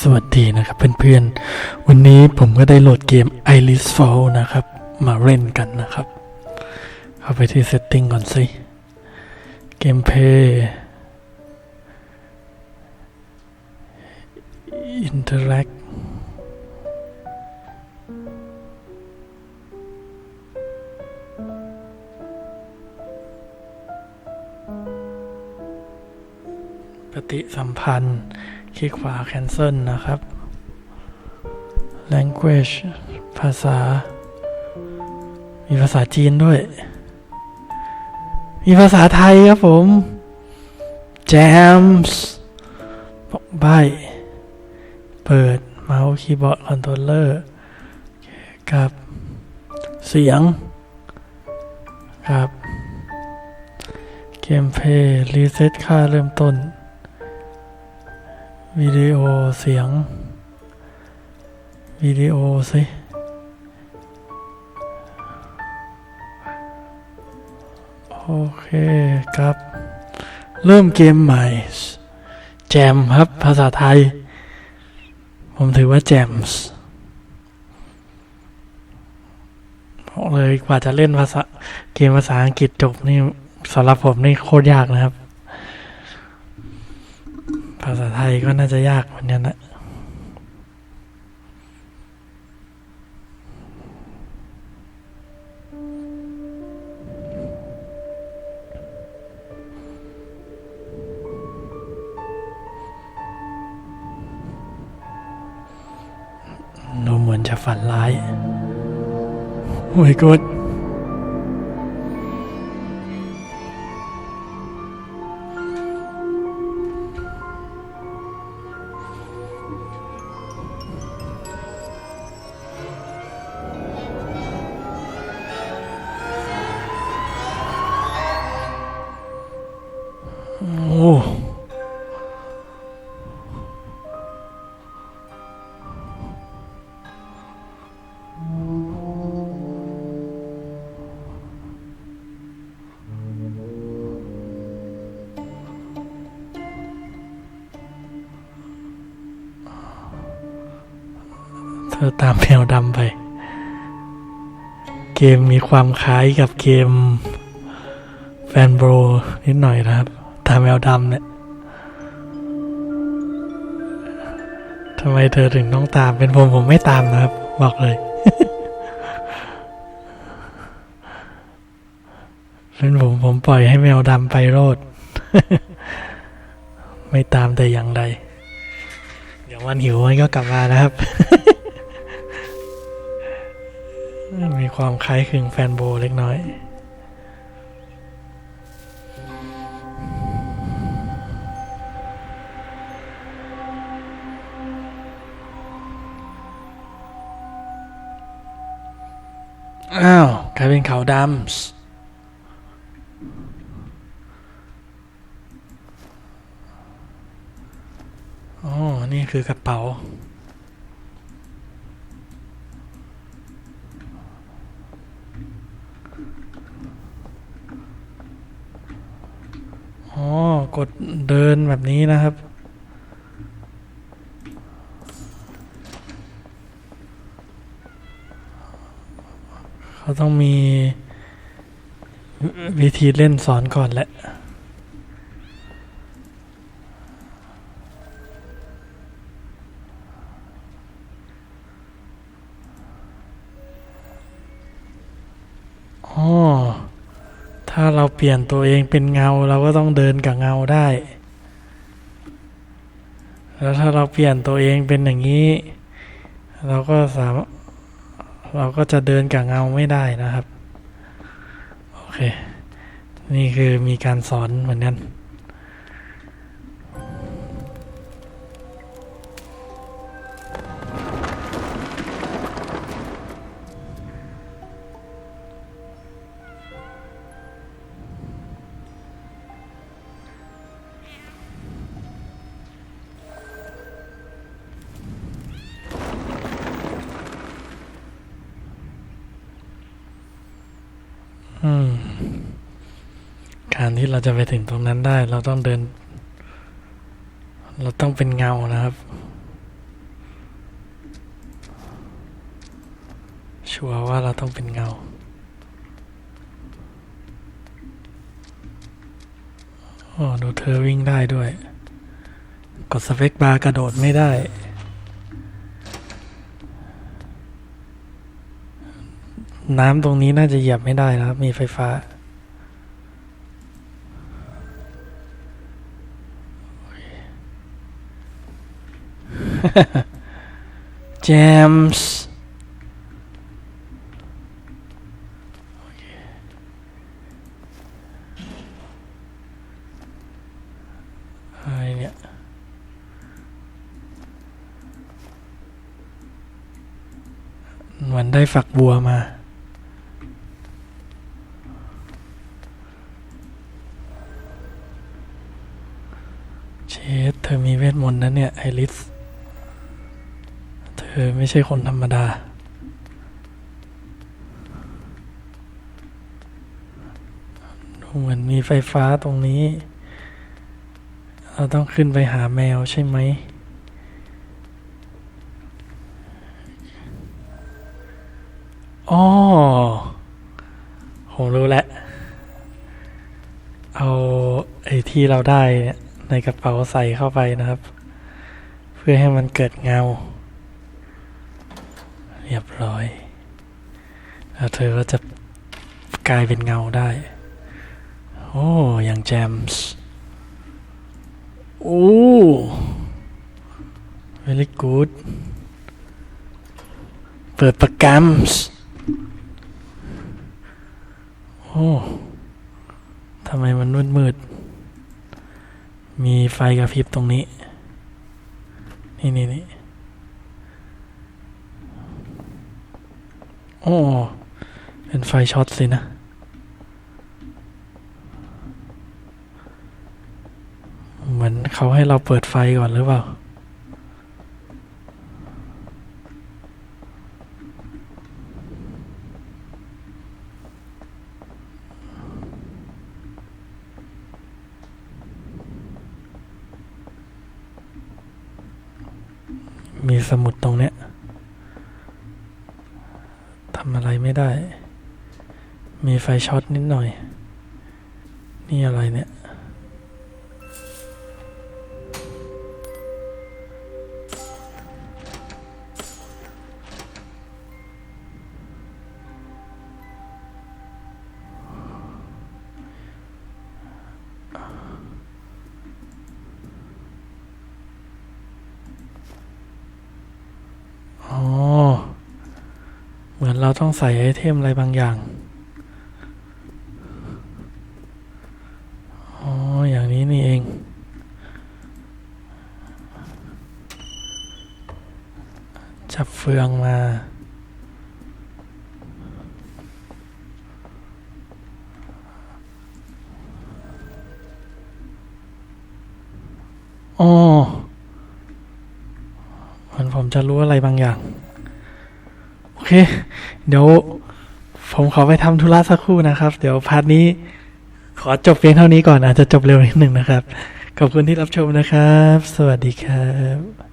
สวัสดีนะครับเพื่อนๆ วันนี้ผมก็ได้โหลดเกม Iris Fall นะครับ มาเล่นกันนะครับ เข้าไปที่ Setting ก่อนสิ เกมเพย์อินเทอร์แอคปฏิสัมพันธ์ คลิกขวา cancel นะครับ language ภาษา มีภาษาจีนด้วย มีภาษาไทยครับผม jams บอกใบ เปิดเมาส์คีย์บอร์ดคอนโทรลเลอร์กับเสียงกับเกมเพย์รีเซ็ตค่าเริ่มต้น วิดีโอเสียง วิดีโอสิโอเคครับ เริ่มเกมใหม่ แจมครับ ภาษาไทย ผมถือว่าแจมส์เลยกว่าจะเล่นภาษาเกมภาษาอังกฤษจบนี่สำหรับผมนี่โคตรยากนะครับ ภาษาไทยก็น่าจะยากเหมือนกันนะดูเหมือนจะฝันร้ายโอ้ยกด เธอตามแมวดำไป เกมมีความคล้ายกับเกมแฟนโบรนิดหน่อยนะครับ ตามแมวดำเนี่ยทำไมเธอถึงต้องตามเป็นผมผมไม่ตามนะครับ บอกเลย เป็นผมผมปล่อยให้แมวดำไปโรดไม่ตามแต่อย่างใด เดี๋ยววันหิวมันก็กลับมานะครับ มีความคล้ายคลึงแฟนโบเล็กน้อย อ้าวกลายเป็นขาวดำอ๋อนี่คือกระเป๋า อ๋อ กดเดินแบบนี้นะครับ เขาต้องมีวิธีเล่นสอนก่อนแหละอ๋อถ้าเราเปลี่ยนตัวเองเป็นเงา เราก็ต้องเดินกับเงาได้ แล้วถ้าเราเปลี่ยนตัวเองเป็นอย่างนี้ เราก็สามารถ เราก็จะเดินกับเงาไม่ได้นะครับ โอเค นี่คือมีการสอนเหมือนกัน การที่เราจะไปถึงตรงนั้นได้ เราต้องเดิน เราต้องเป็นเงานะครับ ชัวร์ว่าเราต้องเป็นเงาอ๋อดูเธอวิ่งได้ด้วย กดสเปคบาร์กระโดดไม่ได้ น้ำตรงนี้น่าจะเหยียบไม่ได้นะครับ มีไฟฟ้าแจมส์อะไรเนี่ยเหมือนได้ฝักบัวมา มีเวทมนต์นะเนี่ย ไอริส เธอไม่ใช่คนธรรมดา ดูเหมือนมีไฟฟ้าตรงนี้ เราต้องขึ้นไปหาแมวใช่ไหม อ๋อ ผมรู้แล้วเอาไอ้ที่เราได้ในกระเป๋าใส่เข้าไปนะครับ พื่อให้มันเกิดเงา เรียบร้อยแล้วเธอก็จะกลายเป็นเงาได้ โอ้อย่างแจมส์โอ้ very good เปิดประกำส์โอ้ทำไมมันมืดมืด มีไฟกระพริบตรงนี้ นี่นี่นี่โอ้เป็นไฟช็อตสินะ เหมือนเขาให้เราเปิดไฟก่อนหรือเปล่า มีสมุดตรงเนี้ยทำอะไรไม่ได้ มีไฟช็อตนิดหน่อย นี่อะไรเนี่ย เราต้องใส่ไอเทมอะไรบางอย่าง อ๋อ อย่างนี้นี่เอง จับเฟืองมา อ๋อเหมือนผมจะรู้อะไรบางอย่าง โอเค เดี๋ยวผมขอไปทำธุระสักครู่นะครับ เดี๋ยวพาร์ทนี้ขอจบเพียงเท่านี้ก่อนอาจจะจบเร็วนิดหนึ่งนะครับ ขอบคุณที่รับชมนะครับ สวัสดีครับ